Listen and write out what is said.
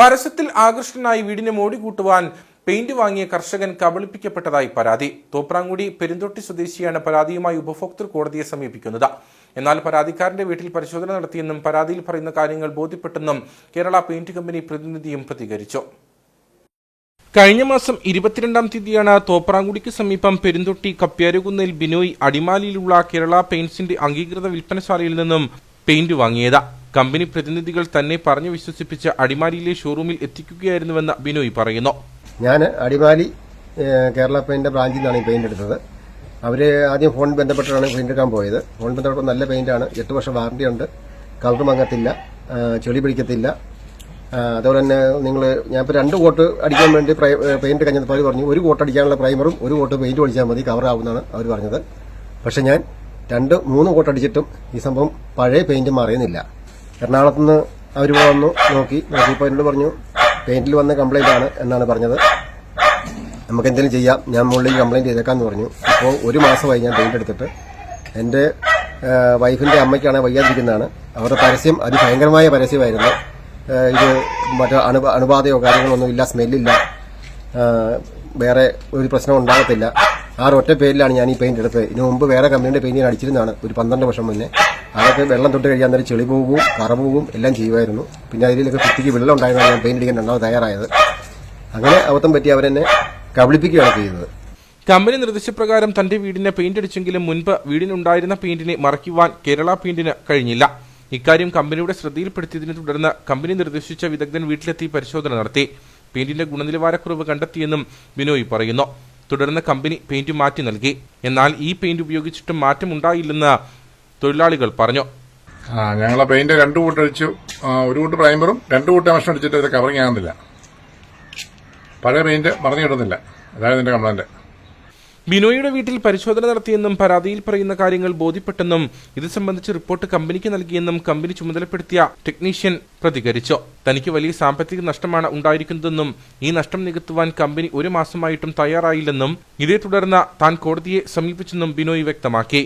പരസ്യത്തിൽ ആകൃഷ്ടനായി വീടിനെ മോടി കൂട്ടുവാൻ പെയിന്റ് വാങ്ങിയ കർഷകൻ കബളിപ്പിക്കപ്പെട്ടതായി പരാതി. തോപ്രാങ്കുടി പെരുന്തൊട്ടി സ്വദേശിയാണ് പരാതിയുമായി ഉപഭോക്തൃ കോടതിയെ സമീപിക്കുന്നത്. എന്നാൽ പരാതിക്കാരന്റെ വീട്ടിൽ പരിശോധന നടത്തിയെന്നും പരാതിയിൽ പറയുന്ന കാര്യങ്ങൾ ബോധ്യപ്പെട്ടെന്നും കേരള പെയിന്റ് കമ്പനി പ്രതിനിധിയും പ്രതികരിച്ചു. കഴിഞ്ഞ മാസം ഇരുപത്തിരണ്ടാം തീയതിയാണ് തോപ്രാങ്കുടിക്ക് സമീപം പെരുന്തൊട്ടി കപ്പ്യാരുകുന്നിൽ ബിനോയ് അടിമാലിയിലുള്ള കേരള പെയിന്റ്സിന്റെ അംഗീകൃത വിൽപ്പനശാലയിൽ നിന്നും പെയിന്റ് വാങ്ങിയത്. കമ്പനി പ്രതിനിധികൾ തന്നെ പറഞ്ഞു വിശ്വസിപ്പിച്ച് അടിമാലിയിലെ ഷോറൂമിൽ എത്തിക്കുകയായിരുന്നുവെന്ന് ബിനോയ് പറയുന്നു. ഞാൻ അടിമാലി കേരള പെയിന്റ് ബ്രാഞ്ചിൽ നിന്നാണ് ഈ പെയിന്റ് എടുത്തത്. അവർ ആദ്യം ഫോൺ ബന്ധപ്പെട്ടാണ് പെയിന്റ് എടുക്കാൻ പോയത്. ഫോൺ ബന്ധപ്പെട്ടപ്പോൾ നല്ല പെയിന്റാണ്. എട്ട് വർഷം വാറണ്ടി ഉണ്ട്. കളർ മങ്ങത്തില്ല. ചെളി പിടിക്കത്തില്ല. അതുപോലെ തന്നെ നിങ്ങൾ ഞാൻ ഞാനിപ്പോൾ രണ്ട് കോട്ട് അടിക്കാൻ വേണ്ടി പെയിന്റ് കഴിഞ്ഞപ്പോൾ അവർ പറഞ്ഞു. ഒരു കോട്ട് അടിക്കാനുള്ള പ്രൈമറും ഒരു കോട്ട് പെയിന്റ് അടിച്ചാൽ മതി കവർ ആവുമെന്നാണ് അവർ പറഞ്ഞത്. പക്ഷെ ഞാൻ രണ്ട് മൂന്ന് കോട്ട് അടിച്ചിട്ടും ഈ സംഭവം പഴയ പെയിന്റ് മാറിയുന്നില്ല. എറണാകുളത്ത് നിന്ന് അവർ വന്നു നോക്കി. നോക്കിയപ്പോൾ എന്നോട് പറഞ്ഞു പെയിന്റിൽ വന്ന കംപ്ലൈന്റ് ആണ് എന്നാണ് പറഞ്ഞത്. നമുക്ക് എന്തെങ്കിലും ചെയ്യാം. ഞാൻ മുകളിൽ കംപ്ലൈന്റ് ചെയ്തേക്കാന്ന് പറഞ്ഞു. അപ്പോൾ ഒരു മാസമായി ഞാൻ പെയിന്റ് എടുത്തിട്ട്. എന്റെ വൈഫിന്റെ അമ്മയ്ക്കാണ് വയ്യാതിരിക്കുന്നതാണ്. അവരുടെ പരസ്യം അതിഭയങ്കരമായ പരസ്യമായിരുന്നു. ഇത് മറ്റേ അണു അണുബാധയോ കാര്യങ്ങളൊന്നും ഇല്ല സ്മെല്ലില്ല വേറെ ഒരു പ്രശ്നം ഉണ്ടാകത്തില്ല. ആ ഒറ്റ പേരിലാണ് ഞാൻ ഈ പെയിന്റ് എടുത്തത്. ഇതിനു മുമ്പ് വേറെ കമ്പനിയുടെ പെയിന്റ് ഞാൻ അടിച്ചിരുന്നതാണ് ഒരു പന്ത്രണ്ട് വർഷം മുന്നേ. അതൊക്കെ വെള്ളം തൊട്ട് കഴിയാൻ നേരം ചെളി പോകും കറ പോകും എല്ലാം ചെയ്യുമായിരുന്നു. പിന്നെ അതിലൊക്കെ കുട്ടിക്ക് വെള്ളം ഉണ്ടായതാണ് ഞാൻ പെയിന്റ് അടിക്കാൻ രണ്ടാമത് തയ്യാറായത്. അങ്ങനെ അബദ്ധം പറ്റി അവരെന്നെ കബളിപ്പിക്കുകയാണ് ചെയ്തത്. കമ്പനി നിർദ്ദേശപ്രകാരം തന്റെ വീടിനെ പെയിന്റ് അടിച്ചെങ്കിലും മുൻപ് വീടിനുണ്ടായിരുന്ന പെയിന്റിനെ മറയ്ക്കുവാൻ കേരള പെയിന്റിന് കഴിഞ്ഞില്ല. ഇക്കാര്യം കമ്പനിയുടെ ശ്രദ്ധയിൽപ്പെടുത്തിയതിനെ തുടർന്ന് കമ്പനി നിർദ്ദേശിച്ച വിദഗ്ധൻ വീട്ടിലെത്തി പരിശോധന നടത്തി. പെയിന്റിന്റെ ഗുണനിലവാരക്കുറവ് കണ്ടെത്തിയെന്നും ബിനോയ് പറയുന്നു. തുടർന്ന് കമ്പനി പെയിന്റ് മാറ്റി നൽകി. എന്നാൽ ഈ പെയിന്റ് ഉപയോഗിച്ചിട്ടും മാറ്റമുണ്ടായില്ലെന്ന് തൊഴിലാളികൾ പറഞ്ഞു. ഞങ്ങൾ ഞങ്ങളെ പെയിന്റ് രണ്ടു കൂട്ടം അടിച്ചു. ഒരു കൂട്ട് പ്രൈമറും രണ്ടു കൂട്ട് മെഷീൻ അടിച്ചിട്ട് ഇത് കവറിങ് ആകുന്നില്ല. പഴയ പെയിന്റ് മറഞ്ഞു കിട്ടുന്നില്ല. അതാണ് ഇതിന്റെ കംപ്ലൈന്റ് ബിനോയിയുടെ വീട്ടിൽ പരിശോധന നടത്തിയെന്നും പരാതിയിൽ പറയുന്ന കാര്യങ്ങൾ ബോധ്യപ്പെട്ടെന്നും ഇത് സംബന്ധിച്ച് റിപ്പോർട്ട് കമ്പനിക്ക് നൽകിയെന്നും കമ്പനി ചുമതലപ്പെടുത്തിയ ടെക്നീഷ്യൻ പ്രതികരിച്ചു. തനിക്ക് വലിയ സാമ്പത്തിക നഷ്ടമാണ് ഉണ്ടായിരിക്കുന്നതെന്നും ഈ നഷ്ടം നികത്തുവാൻ കമ്പനി ഒരു മാസമായിട്ടും തയ്യാറായില്ലെന്നും ഇതേ തുടർന്ന് താൻ കോടതിയെ സമീപിച്ചെന്നും ബിനോയ് വ്യക്തമാക്കി.